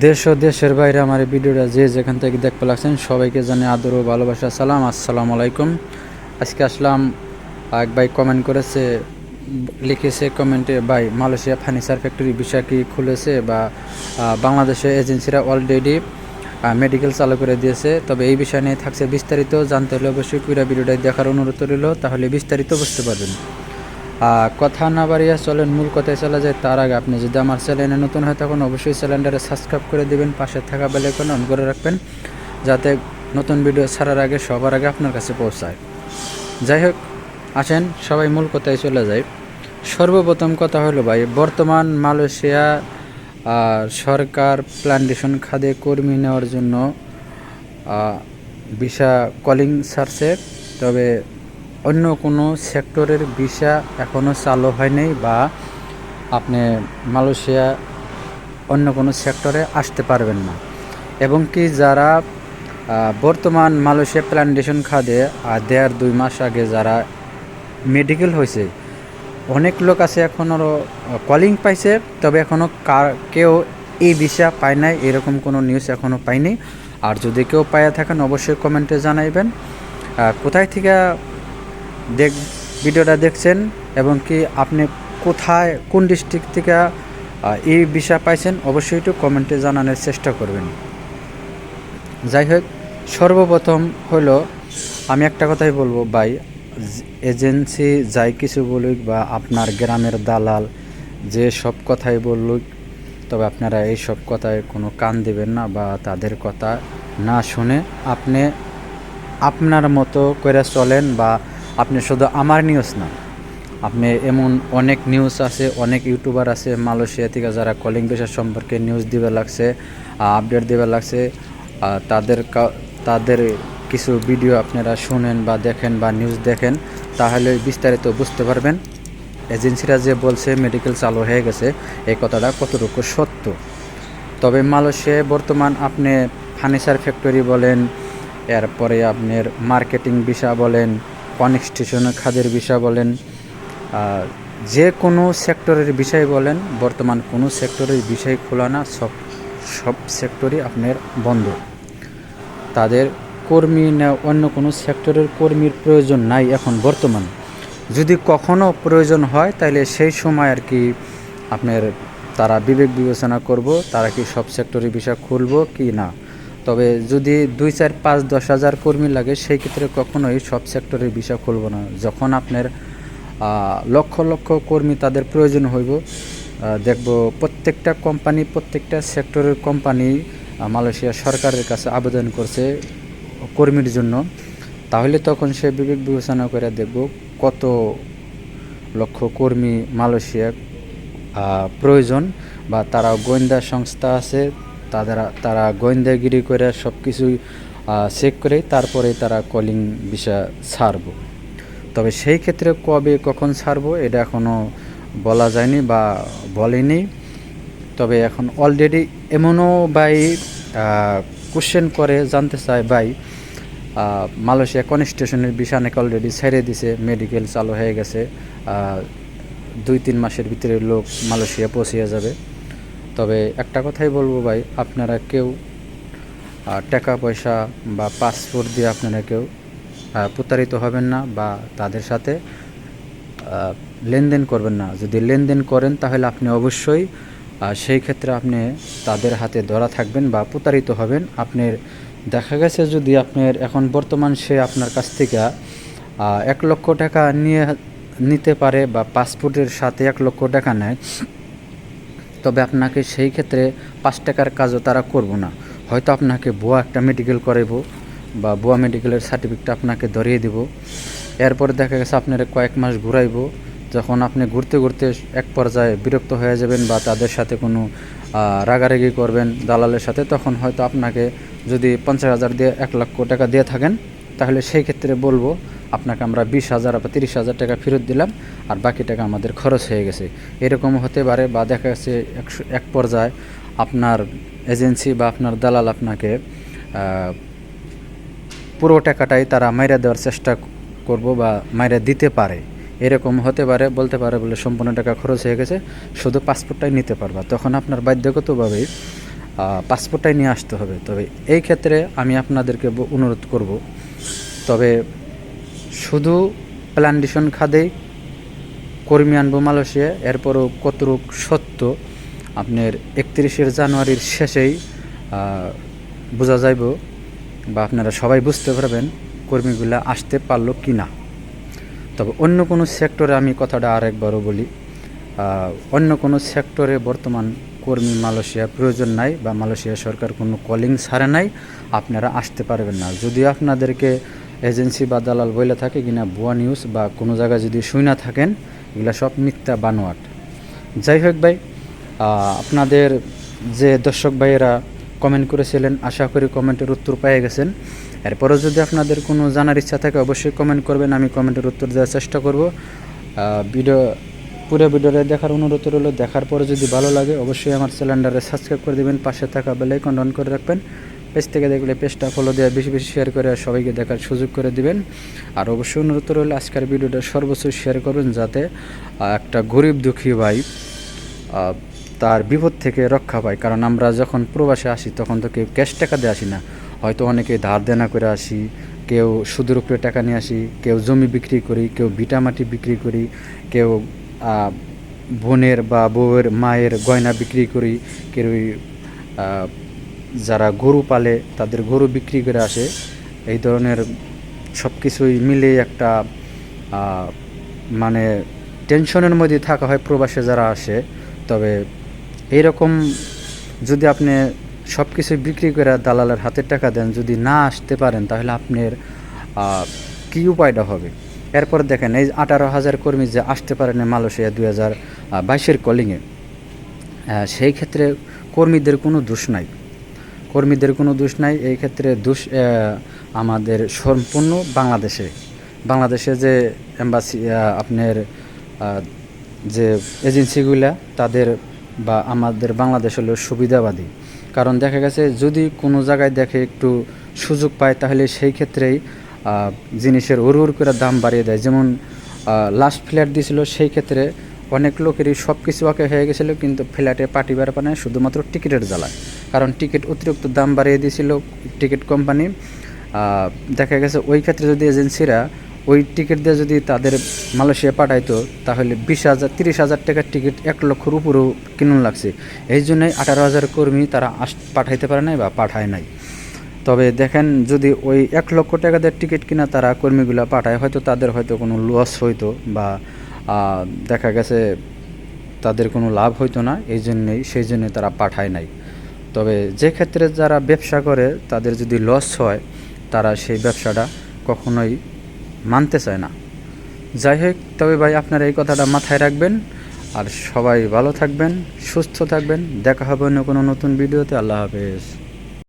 দেশ ও দেশের বাইরে আমার এই ভিডিওটা যে যেখান থেকে দেখতে লাগছেন সবাইকে জানে আদর ও ভালোবাসা সালাম আসসালামু আলাইকুম। আজকে আসলাম এক ভাই কমেন্ট করেছে লিখেছে কমেন্টে ভাই মালয়েশিয়া ফার্নিচার ফ্যাক্টরি বিষয় কি খুলেছে বা আহ, বাংলাদেশে এজেন্সিরা অলরেডি মেডিকেল চালু করে দিয়েছে। তবে এই বিষয় নিয়ে থাকছে বিস্তারিত জানতে হলে অবশ্যই পুরো ভিডিওটা দেখার অনুরোধ রইল তাহলে বিস্তারিত বুঝতে পারবেন। কথা না বাড়িয়া চলেন, মূল কথায় চলে যায়, তার আগে আপনি যদি আমার চ্যানেলে নতুন হয় তখন অবশ্যই চ্যানেলটারে সাবস্ক্রাইব করে দিবেন, পাশে থাকা বেলাইকন অন করে রাখবেন, যাতে নতুন ভিডিও ছাড়ার আগে, সবার আগে আপনার কাছে পৌঁছায়। যাই হোক, আসেন, সবাই মূল কথায় চলে যায় সর্বপ্রথম কথা হলো ভাই, বর্তমান মালয়েশিয়া সরকার প্ল্যান্টেশন খাদে কর্মী নেওয়ার জন্য ভিসা কলিং ছাড়ছে, তবে অন্য কোনো সেক্টরের ভিসা এখনও চালু হয়নি বা আপনি মালয়েশিয়া অন্য কোনো সেক্টরে আসতে পারবেন না। এবং কি যারা বর্তমান মালয়েশিয়া প্ল্যান্টেশন খাদে দেড় দুই মাস আগে যারা মেডিকেল হয়েছে, অনেক লোক আছে এখনও কলিং পাইছে, তবে এখনও কার, কেউ এই ভিসা পায় নাই, এরকম কোনো নিউজ এখনও পাইনি। আর যদি কেউ পাইয়া থাকেন, অবশ্যই কমেন্টে জানাইবেন। কোথায় থেকে দেখ, ভিডিওটা দেখছেন এবং কি আপনি কোথায়, কোন ডিস্ট্রিক্ট থেকে এই ভিসা পাইছেন, অবশ্যই একটু কমেন্টে জানানোর চেষ্টা করবেন। যাই হোক, সর্বপ্রথম হলো, আমি একটা কথাই বলব, ভাই, এজেন্সি যাই কিছু বলুক বা আপনার গ্রামের দালাল যে সব কথাই বলুক, তবে আপনারা এই সব কথায় কোনো কান দেবেন না বা তাদের কথা না শুনে আপনি আপনার মতো করে চলেন বা আপনি শুধু আমার নিউজ না, আপনি এমন অনেক নিউজ আছে, অনেক ইউটিউবার আছে, মালয়েশিয়া থেকে যারা কলিং পেশার সম্পর্কে নিউজ দিবে লাগছে আপডেট দিবে লাগছে তাদের তাদের কিছু ভিডিও আপনারা শুনেন বা দেখেন বা নিউজ দেখেন, তাহলে বিস্তারিত বুঝতে পারবেন। এজেন্সিরা যে বলছে মেডিকেল চালু হয়ে গেছে, এই কথাটা কতটুকু সত্য? তবে মালয়েশিয়ায় বর্তমান আপনি ফার্নিচার ফ্যাক্টরি বলেন, এরপরে আপনার মার্কেটিং বিষয় বলেন কনস্ট্রাকশন খাদের বিষয় বলেন যে কোনো সেক্টরের বিষয় বলেন, বর্তমান কোনো সেক্টরের বিষয় খোলা না, সব সব সেক্টরই আপনার বন্ধ। তাদের কর্মী না, অন্য কোনো সেক্টরের কর্মীর প্রয়োজন নাই এখন বর্তমান। যদি কখনো প্রয়োজন হয় তাহলে সেই সময় আর কি আপনার তারা বিবেক বিবেচনা করব, তারা কি সব সেক্টরের বিষয় খুলব কি না। তবে যদি দুই চার পাঁচ দশ হাজার কর্মী লাগে, সেই ক্ষেত্রে কখনোই সব সেক্টরের বিষয় খুলব না। যখন আপনার লক্ষ লক্ষ কর্মী তাদের প্রয়োজন হইব দেখব প্রত্যেকটা কোম্পানি, প্রত্যেকটা সেক্টরের কোম্পানি মালয়েশিয়া সরকারের কাছে আবেদন করছে কর্মীর জন্য। তাহলে তখন সে বিবেক বিবেচনা করে দেখব কত লক্ষ কর্মী মালয়েশিয়া প্রয়োজন বা তারা গোয়েন্দা সংস্থা আছে তারা তারা গোয়েন্দাগিরি করে সব কিছুই চেক করে তারপরে তারা কলিং বিষয় ছাড়ব। তবে সেই ক্ষেত্রে কবে কখন ছাড়ব এটা এখনও বলা যায়নি বা বলেনি। তবে এখন অলরেডি এমনও ভাই কোশ্চেন করে, জানতে চায় ভাই মালয়েশিয়া কনস্টিটিউশনের বিষয় নাকি অলরেডি ছেড়ে দিছে মেডিকেল চালু হয়ে গেছে দুই তিন মাসের ভিতরে লোক মালয়েশিয়া পৌঁছিয়ে যাবে। তবে একটা কথাই বলব ভাই, আপনারা কেউ টাকা, পয়সা বা পাসপোর্ট দিয়ে আপনারা কেউ প্রতারিত হবেন না বা তাদের সাথে লেনদেন করবেন না। যদি লেনদেন করেন তাহলে আপনি অবশ্যই সেই ক্ষেত্রে আপনি তাদের হাতে ধরা থাকবেন বা প্রতারিত হবেন। আপনার, দেখা গেছে যদি আপনার এখন বর্তমান সে আপনার কাছ থেকে এক লক্ষ টাকা নিয়ে নিতে পারে বা পাসপোর্টের সাথে এক লক্ষ টাকা নেয় তবে আপনাকে সেই ক্ষেত্রে পাঁচ টাকার কাজও তারা করব না। হয়তো আপনাকে ভুয়া একটা মেডিকেল করাইবো বা ভুয়া মেডিকেলের সার্টিফিকেট আপনাকে ধরিয়ে দিব। এরপরে দেখা গেছে আপনার কয়েক মাস ঘুরাইবো, যখন আপনি ঘুরতে ঘুরতে এক পর্যায়ে বিরক্ত হয়ে যাবেন বা তাদের সাথে কোনো রাগারাগি করবেন, দালালের সাথে, তখন হয়তো আপনাকে যদি পঞ্চাশ হাজার দিয়ে এক লক্ষ টাকা দিয়ে থাকেন তাহলে সেই ক্ষেত্রে বলব, আপনাকে আমরা বিশ হাজার বা তিরিশ হাজার টাকা ফেরত দিলাম আর বাকি টাকা আমাদের খরচ হয়ে গেছে। এরকম হতে পারে বা দেখা গেছে একশো, এক পর্যায়ে আপনার এজেন্সি বা আপনার দালাল আপনাকে পুরো টাকাটাই তারা মাইরা দেওয়ার চেষ্টা করব বা মাইরা দিতে পারে। এরকম হতে পারে, বলতে পারে বলে সম্পূর্ণ টাকা খরচ হয়ে গেছে, শুধু পাসপোর্টটাই নিতে পারবা। তখন আপনার বাধ্যগতভাবেই পাসপোর্টটাই নিয়ে আসতে হবে। তবে এই ক্ষেত্রে আমি আপনাদেরকে অনুরোধ করব তবে শুধু প্ল্যান্টেশন খাদেই কর্মী আনব মালয়েশিয়া, এরপরও কতটুক সত্য, আপনার একত্রিশের জানুয়ারির শেষেই বোঝা যাইব বা আপনারা সবাই বুঝতে পারবেন কর্মীগুলা আসতে পারল কি না তবে অন্য কোনো সেক্টরে আমি কথাটা আরেকবারও বলি অন্য কোনো সেক্টরে বর্তমান কর্মী মালয়েশিয়া প্রয়োজন নাই বা মালয়েশিয়া সরকার কোনো কলিং ছাড়ে নাই, আপনারা আসতে পারবেন না। যদি আপনাদেরকে এজেন্সি বা দালাল বলে থাকে কিনা ভুয়া নিউজ বা কোনো জায়গায় যদি শুই না থাকেন, এগুলা সব মিথ্যা, বানোয়াট। যাই হোক ভাই আপনাদের যে দর্শক ভাইয়েরা কমেন্ট করেছিলেন, আশা করি কমেন্টের উত্তর পেয়ে গেছেন। এরপরও যদি আপনাদের কোনো জানার ইচ্ছা থাকে, অবশ্যই কমেন্ট করবেন, আমি কমেন্টের উত্তর দেওয়ার চেষ্টা করব। ভিডিও পুরো ভিডিওটা দেখার অনুরোধ রইল। দেখার পরে যদি ভালো লাগে, অবশ্যই আমার চ্যানেলটারে সাবস্ক্রাইব করে দেবেন, পাশে থাকা বেলাইকন অন করে রাখবেন। পেজ থেকে দেখলে পেজটা ফলো দেওয়া বেশি বেশি শেয়ার করে আর সবাইকে দেখার সুযোগ করে দিবেন। আর অবশ্যই অনুরোধ রইল, আজকের ভিডিওটা সর্বোচ্চ শেয়ার করবেন যাতে একটা গরিব দুঃখী ভাই তার বিপদ থেকে রক্ষা পায়। কারণ আমরা যখন প্রবাসে আসি, তখন তো কেউ ক্যাশ টাকা দিয়ে আসি না। হয়তো অনেকে ধার দেনা করে আসি, কেউ সুদের উপরে টাকা নিয়ে আসি, কেউ জমি বিক্রি করি, কেউ ভিটা মাটি বিক্রি করি, কেউ বোনের বা বউয়ের মায়ের গয়না বিক্রি করি, কেউ যারা গরু পালে তাদের গরু বিক্রি করে আসে। এই ধরনের সব কিছুই মিলে একটা মানে টেনশনের মধ্যে থাকা হয় প্রবাসে যারা আসে। তবে এইরকম যদি আপনি সব কিছু বিক্রি করে দালালের হাতে টাকা দেন, যদি না আসতে পারেন, তাহলে আপনার কী উপায়টা হবে? এরপর দেখেন, এই আঠারো হাজার কর্মী যে আসতে পারেন মালয়েশিয়া দুই হাজার বাইশের কলিংয়ে সেই ক্ষেত্রে কর্মীদের কোনো দোষ নাই। কর্মীদের কোনো দোষ নাই, এই ক্ষেত্রে দোষ আমাদের সম্পূর্ণ বাংলাদেশে। বাংলাদেশে যে এম্বাসি আপনার যে এজেন্সিগুলা তাদের বা আমাদের বাংলাদেশ হলো সুবিধাবাদী। কারণ দেখা গেছে, যদি কোনো জায়গায় দেখে একটু সুযোগ পায়, তাহলে সেই ক্ষেত্রেই জিনিসের উড় করে দাম বাড়িয়ে দেয়। যেমন লাস্ট ফ্ল্যাট দিয়েছিল সেই ক্ষেত্রে অনেক লোকেরই সব কিছু ওকে হয়ে গেছিল, কিন্তু ফ্ল্যাটে পার্টি বেড়া পানে শুধুমাত্র টিকিটের জ্বালায়। কারণ টিকিট অতিরিক্ত দাম বাড়িয়ে দিয়েছিল টিকিট কোম্পানি। দেখা গেছে ওই ক্ষেত্রে যদি এজেন্সিরা ওই টিকিট দিয়ে যদি তাদের মালয়েশিয়া পাঠাইতো, তাহলে বিশ হাজার, তিরিশ হাজার টাকার টিকিট এক লক্ষর উপরেও কিনুন লাগছে। এই জন্যই আঠারো হাজার কর্মী তারা আস পাঠাইতে পারে নাই বা পাঠায় নাই। তবে দেখেন, যদি ওই এক লক্ষ টাকাদের টিকিট কিনা তারা কর্মীগুলো পাঠায়, হয়তো তাদের হয়তো কোনো লস হইতো বা দেখা গেছে তাদের কোনো লাভ হইতো না, এই জন্যেই, সেই জন্যই তারা পাঠায় নাই। তবে যে ক্ষেত্রে যারা ব্যবসা করে, তাদের যদি লস হয়, তারা সেই ব্যবসাটা কখনোই মানতে চায় না। যাই হোক, তবে ভাই, আপনারা এই কথাটা মাথায় রাখবেন। আর সবাই ভালো থাকবেন, সুস্থ থাকবেন। দেখা হবে অন্য কোনো নতুন ভিডিওতে। আল্লাহ হাফেজ।